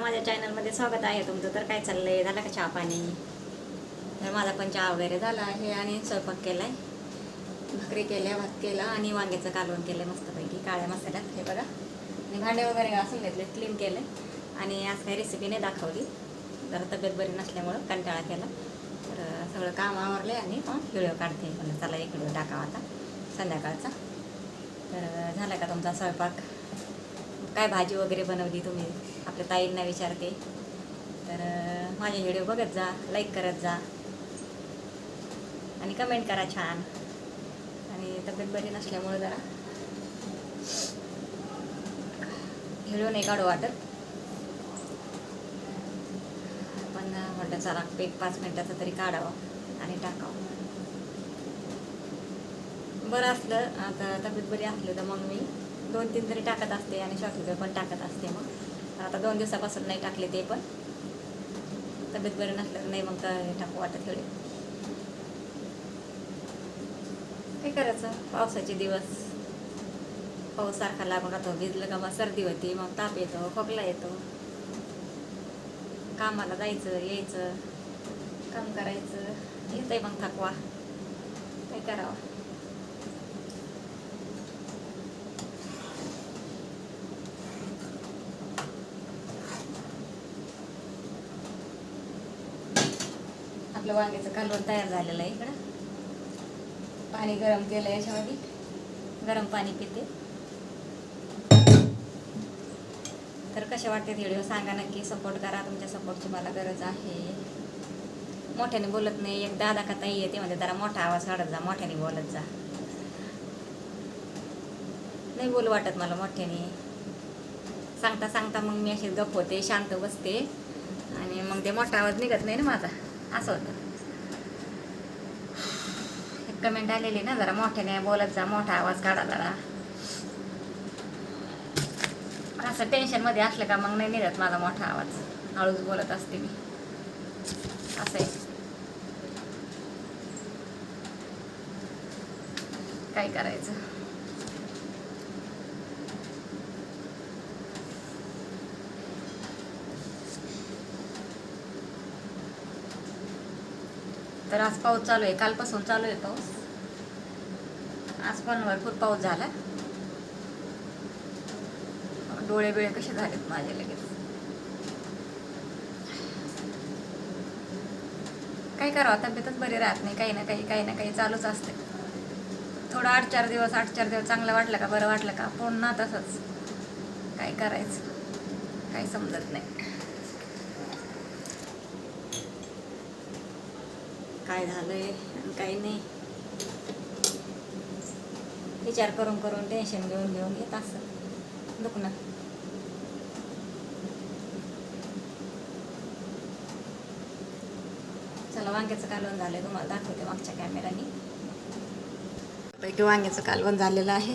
माझ्या चॅनलमध्ये स्वागत आहे तुमचं. तर काय चाललं आहे झालं का चहा पाणी? तर माझा पण चहा वगैरे झाला आहे आणि स्वयंपाक केला आहे भाकरी केल्या भात केला आणि वांग्याचं कालवण केलं मस्तपैकी. काळ्या मसाल्यात हे बघा. आणि भांडे वगैरे घासून घेतले क्लीन केले. आणि आज काही रेसिपी नाही दाखवली. जरा तब्येत बरी नसल्यामुळं कंटाळा केला. तर सगळं काम आवरले आणि मग व्हिडिओ काढते. पण चला एक व्हिडिओ टाकावा आता संध्याकाळचा. तर झाला का तुमचा स्वयंपाक? काय भाजी वगैरे बनवली तुम्ही? आपल्या ताईंना विचारते. तर माझे व्हिडिओ बघत जा लाईक करत जा. आणि कमेंट करा छान. आणि तब्येत बरी नसल्यामुळे जरा व्हिडिओ नाही काढू वाटत. पण म्हटलं चला एक पाच मिनटाचं तरी काढावं आणि टाकावं. बरं असलं आता तब्येत बरी असलं तर मग मी दोन तीन तरी टाकत असते आणि शॉर्ट पण टाकत असते मग. आता दोन दिवसापासून नाही टाकले ते पण. तब्येत बरी नसलं तर नाही मग काय टाकू वाटत थोडे काय करायचं? पावसाचे दिवस. पाऊस सारखा लागून राहतो भिजलं का मग सर्दी होती मग ताप येतो खोकला येतो. कामाला जायचं यायचं काम करायचं. येतंय मग थकवा. काय करावं? आपलं वांग्याचं कालवण तयार झालेलं आहे इकडं. पाणी गरम केलं आहे याच्यामध्ये. गरम पाणी पिते. तर कसे वाटते व्हिडिओ सांगा नक्की. सपोर्ट करा. तुमच्या सपोर्टची मला गरज आहे. मोठ्याने बोलत नाही. एक दादा का ताई येते म्हणजे जरा मोठा आवाज काढत जा. मोठ्याने बोलत जा. नाही बोल वाटत मला मोठ्याने. सांगता सांगता मग मी अशी गप होते शांत बसते. आणि मग ते मोठा आवाज निघत नाही ना माझा. असं होतं. एक कमेंट आलेली ना जरा मोठ्याने बोलत जा मोठा आवाज काढा जरा. असं टेन्शनमध्ये असलं का मग नाही निघत माझा मोठा आवाज. हळूच बोलत असते मी. असं आहे. काय करायचं? तर आज पाऊस चालू आहे. कालपासून चालू आहे पाऊस. आज पण भरपूर पाऊस झाला. डोळे बिळे कसे झालेत माझे लगेच. काय करावं? तब्येतच बरी राहत नाही. काही ना काही काही ना काही चालूच असते. थोडं आठ चार दिवस आठ चार दिवस चांगलं वाटलं का बरं वाटलं का? पुन्हा तसंच. काय करायचं? काही समजत नाही. काय झालंय आणि काही नाही. विचार करून करून टेन्शन घेऊन घेऊन येत असं दुखणं. चला वांग्याचं कालवण झालंय तुम्हाला दाखवते मागच्या कॅमेराने पैकी वांग्याचं कालवण झालेलं आहे.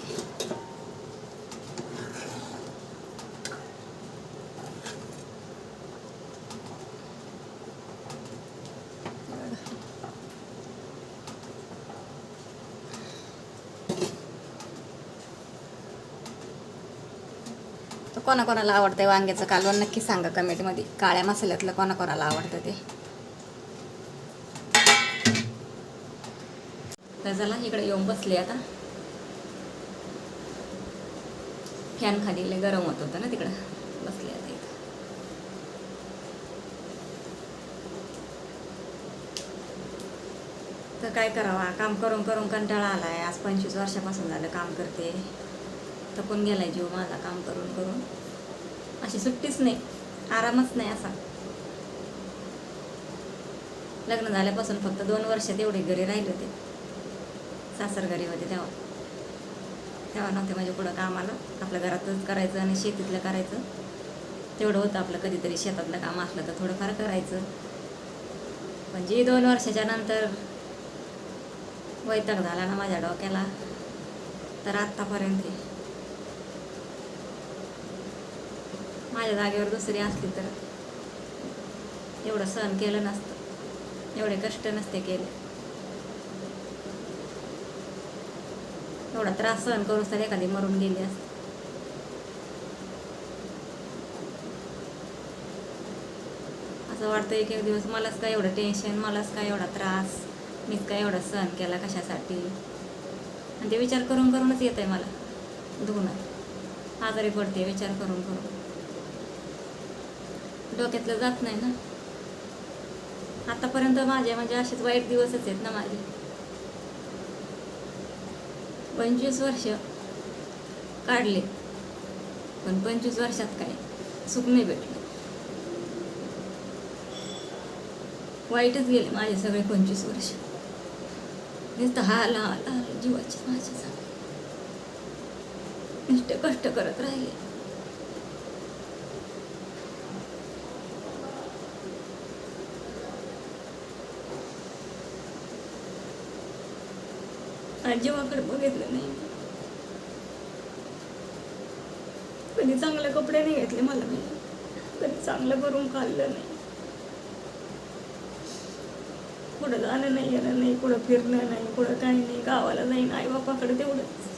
कोणाकोणाला आवडतं वांग्याचं कालवण? नक्की सांगा कमेंटमध्ये. काळ्या मसाल्यातलं कोणाकोणाला आवडतं ते? तर चला इकडे येऊन बसले आता. फॅन खाली गरम होत होतं ना तिकडं. बसले आता इथं. तर काय करावा? काम करून करून कंटाळा आलाय. आज पंचवीस वर्षापासून झालं काम करते. थकून गेलाय जीव माझा काम करून करून. अशी सुट्टीच नाही. आरामच नाही असा. लग्न झाल्यापासून फक्त दोन वर्ष तेवढे घरी राहिले होते. सासर घरी होते तेव्हा. तेव्हा नव्हते माझ्या पुढं कामाला. आपल्या घरातच करायचं आणि शेतीतलं करायचं. तेवढं होतं आपलं कधीतरी शेतातलं काम असलं तर थोडंफार करायचं. पण जे दोन वर्षाच्या नंतर वैताग झाला ना माझ्या डोक्याला तर आत्तापर्यंत माझ्या जागेवर दुसरी असली तर एवढं सहन केलं नसतं. एवढे कष्ट नसते केले. एवढा त्रास सहन करून तर एखादी मरून गेली असते. असं वाटतं एक एक दिवस मलाच काय एवढं टेन्शन मलाच काय एवढा त्रास मीच काय एवढा सहन केला कशासाठी? आणि ते विचार करून करूनच येत आहे मला. धुणं. आजारी पडते विचार करून करून. डोक्यातलं जात नाही ना. आतापर्यंत माझे म्हणजे असेच वाईट दिवसच आहेत ना माझे. पंचवीस वर्ष काढले. पण पंचवीस वर्षात काय? सुख नाही भेटलं. वाईटच गेले माझे सगळे पंचवीस वर्ष. नुसतं हाला हाला हाला जीवाची माझ्या सगळे नुसते कष्ट करत राहिले. आजीवाकडे बघितलं नाही. कधी चांगले कपडे नाही घेतले मला मी. कधी चांगलं करून खाल्लं नाही. कुठं जाणं नाही येणं नाही कुठं फिरणं नाही कुठं काही नाही गावाला जाईन आई बापाकडे तेवढंच.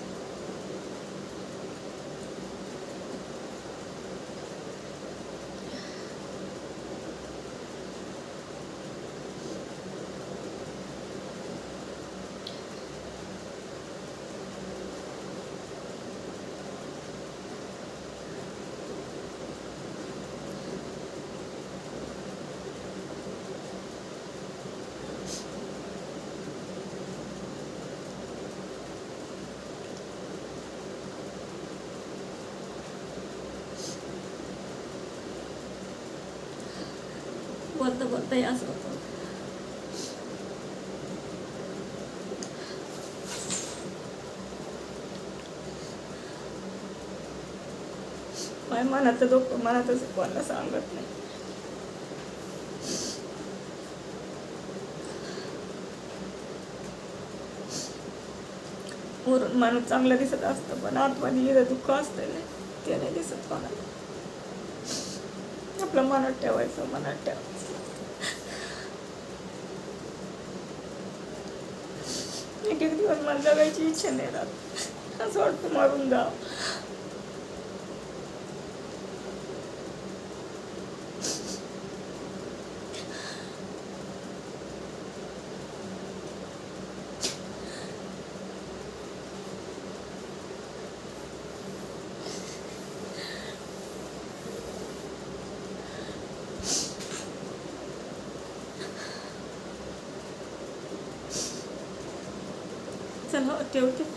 बोलता बोलता हे असं होतं माझ्या मनाचं दुःख मनातच कोणाला सांगत नाही वरून माणूस चांगला दिसत असतं पण आतमध्ये लिहिलं दुःख असतं ना ते नाही दिसत कोणाला आपलं मनात ठेवायचं मनात ठेवायचं. एक एक दिवस मला जगायची इच्छा नाही राहत. असं वाटतं मारून जा चला ठेवते